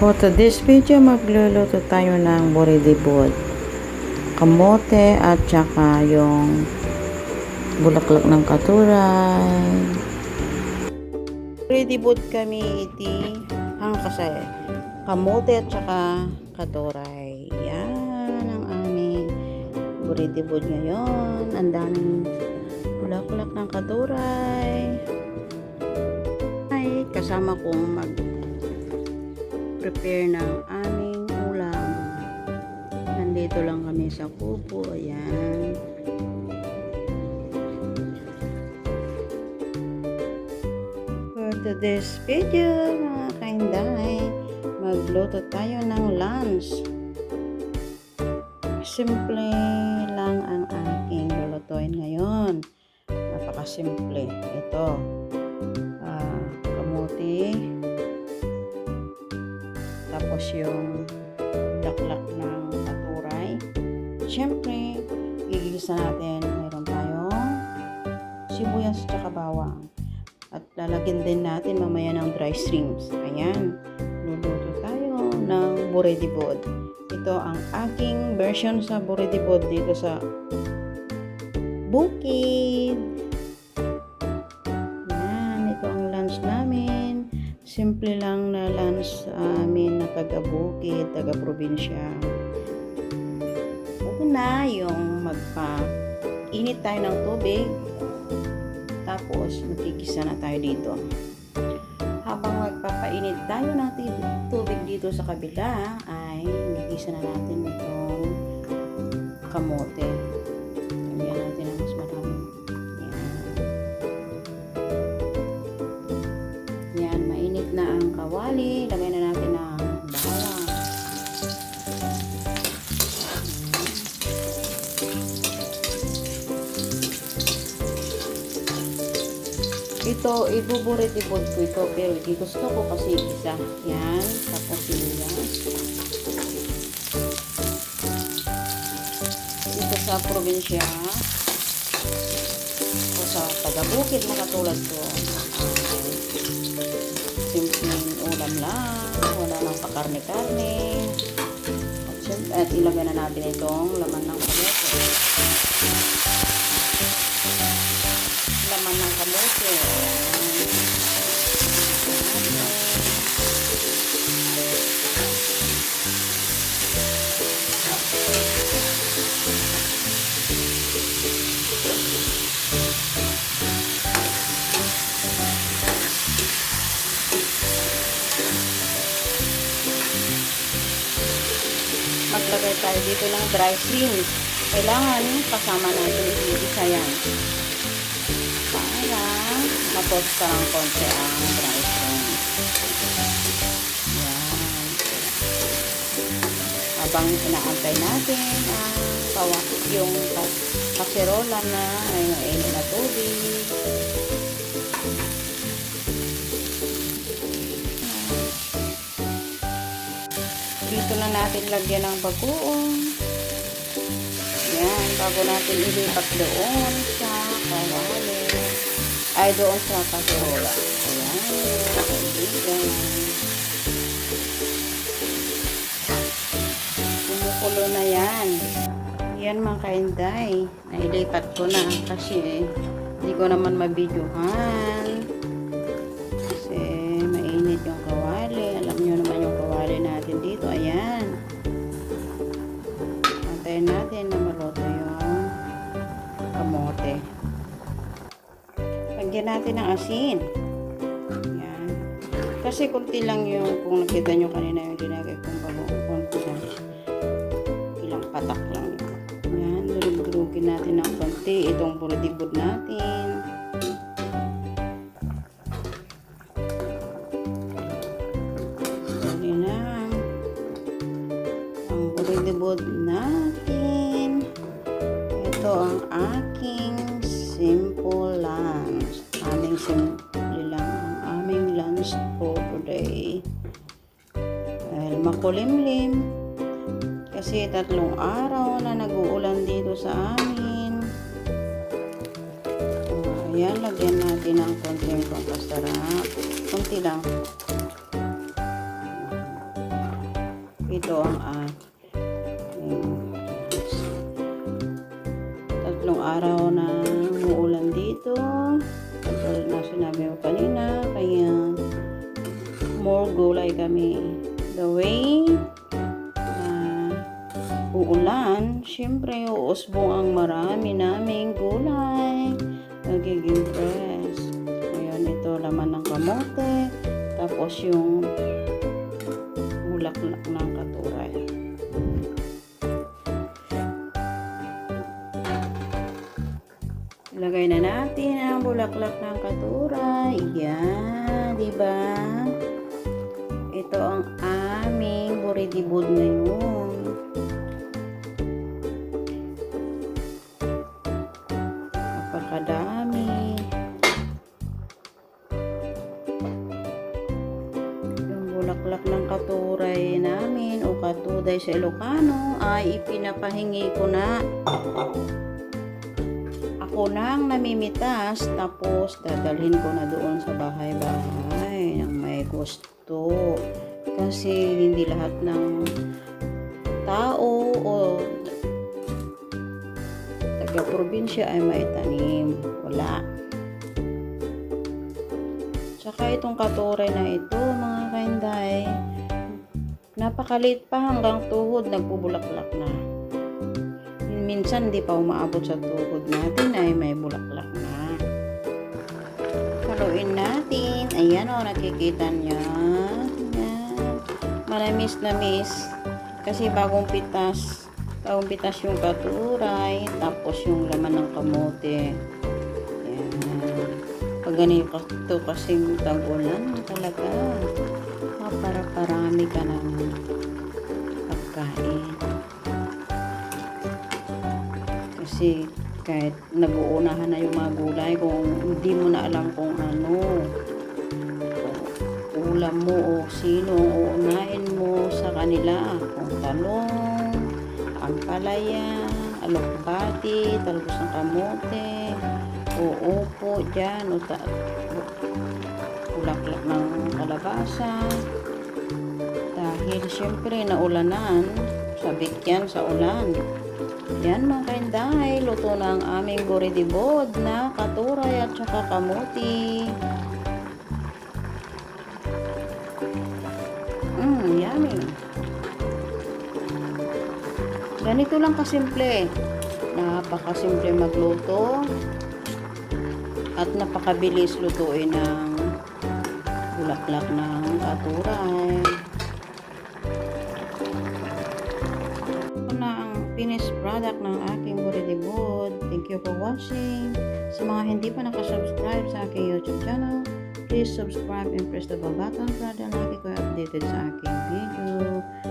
For today's video, magluluto tayo ng boridibod. Kamote at saka yung bulaklak ng katuray. Boridibod kami iti ang kasi kamote at saka katuray. Yan ang aming boridibod ngayon. Ang daming bulaklak ng katuray. Ay, kasama kong mag prepare ng aming ulam. Nandito lang kami sa kubo. Ayan. For today's video, mga kainday, magluto tayo ng lunch. Simple lang ang aking lulutuin ngayon. Napakasimple. Ito, ah, tapos yung daklak ng katuray. Siyempre, gigisa natin. Meron tayong sibuyas at bawang. At lalagyan din natin mamaya ng dry shrimps. Ayan. Luluto tayo ng boredibod. Ito ang aking version sa boredibod dito sa bukid. Simple lang na lunch sa amin na taga-bukid, taga-probinsya. Una, yung magpa-init tayo ng tubig. Tapos, magkikisa na tayo dito. Habang magpapainit tayo ng tubig dito sa kabila, ay magkikisa na natin itong kamote. Ito, ibuburit-ibod ko ito. Pero di gusto ko kasi isa. Yan. Tapos sibuyas. Dito sa probinsya, o sa taga-bukid na katulad ko, simpleng ulam lang, wala nang pakarne-karne. At, at ilagay na natin itong laman ng kamote. Kamote. Maglagay tayo dito ng dry shrimps. Kailangan kasama natin i-isa yan. Para matosta ng konti ang dry shrimps. Yan. Habang inaantay natin ang kawa, yung ka- kaserola na ay mainit na tubig. Dito na natin lagyan ng bagoong. Yan, bago natin ilipat doon sa. Ay, doon sa kaserola. Ayan, kaibigan. Kumukulo na yan. Yan mga kainday. Nailipat ko na kasi hindi ko naman mabidyohan. Natin ng asin. Ayan. Kasi kunti lang yung, kung nakita nyo kanina yung dinagay kong bago, kunti lang. Ilang patak lang yun. Durug-durugin natin ng konti itong buridibod natin. Dali na. Ang natin. Ito ang aking today. Dahil makulimlim. Kasi tatlong araw na nag-uulan dito sa amin. Ah, Ayan, lagyan natin ng konting pampasarap. Konti lang. ito ang kami. The way na uulan, syempre uusbong ang marami naming gulay. Magiging fresh. Ngayon ito laman ng kamote. Tapos yung bulaklak ng katuray. Ilagay na natin ang bulaklak ng katuray. Yan, di ba? Ito ang aming buridibod ngayon. Napakadami. Yung bulaklak ng katuray namin o katuday sa Ilocano ay ipinapahingi ko na ako nang namimitas tapos dadalhin ko na doon sa bahay-bahay ng may gusto kasi hindi lahat ng tao o taga-probinsya ay may tanim wala. Tsaka itong katuray na ito mga kainday napakaliit pa hanggang tuhod. Nagbubulaklak na. Minsan di pa umaabot sa tuhod natin ay may bulaklak na. Natin. Ayan o, nakikita niya. Ayan. Manamis na miss. Kasi bagong pitas. Bagong pitas yung katuray. Tapos yung laman ng kamote. Ayan. Pag ganito kasing tagulan talaga. Para-parami ka ng pagkain. kasi kahit nag-uunahan na yung mga gulay kung hindi mo na alam kung ano. Ulam mo o sino ang uunahin mo sa kanila. Kung talong ampalaya alokbati talbos ng kamote o upo dyan o ta- bulaklak ng kalabasa. Dahil syempre naulanan sabik yan sa ulan yan mga kainday, luto na ang aming buridibod na katuray at saka kamuti. Mmm, yummy. Ganito lang kasimple. Napakasimple magluto at napakabilis lutuin ng bulaklak ng katuray. Finished product ng aking buridibod. Thank you for watching. Sa mga hindi pa nakasubscribe sa aking YouTube channel, please subscribe and press the bell button para lagi ko updated sa aking video.